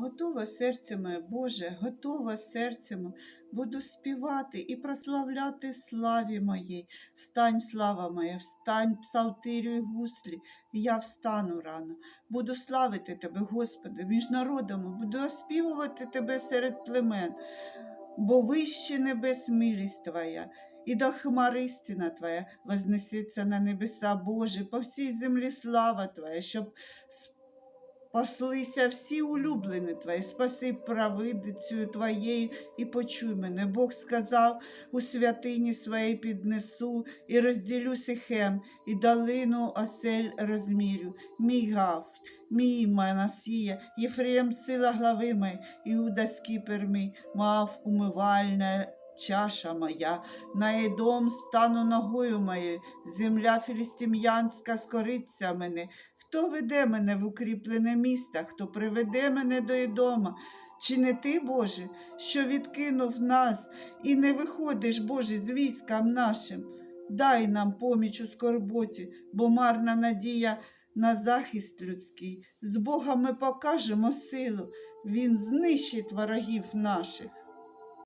Готове серце моє, Боже, готове серце буду співати і прославляти славі моїй. Встань, слава моя, встань, псалтирю і гуслі, і я встану рано. Буду славити Тебе, Господи, між народами, буду оспівувати Тебе серед племен, бо вище небес милість Твоя, і до хмар істина Твоя вознесеться на небеса Божі, по всій землі слава Твоя, щоб Паслися всі улюблені твої, спаси правидицею твоєю і почуй мене. Бог сказав у святині своїй піднесу і розділю сихем, і долину осель розмірю. Мій гав, мій Манасія, Єфреєм сила глави моєї, Іуда скіпер мій, мав умивальна чаша моя, на Едом стану ногою моєю, земля філістим'янська скориться мене. Хто веде мене в укріплене місто, хто приведе мене до Ідома? Чи не ти, Боже, що відкинув нас і не виходиш, Боже, з військам нашим? Дай нам поміч у скорботі, бо марна надія на захист людський. З Богом ми покажемо силу, Він знищить ворогів наших.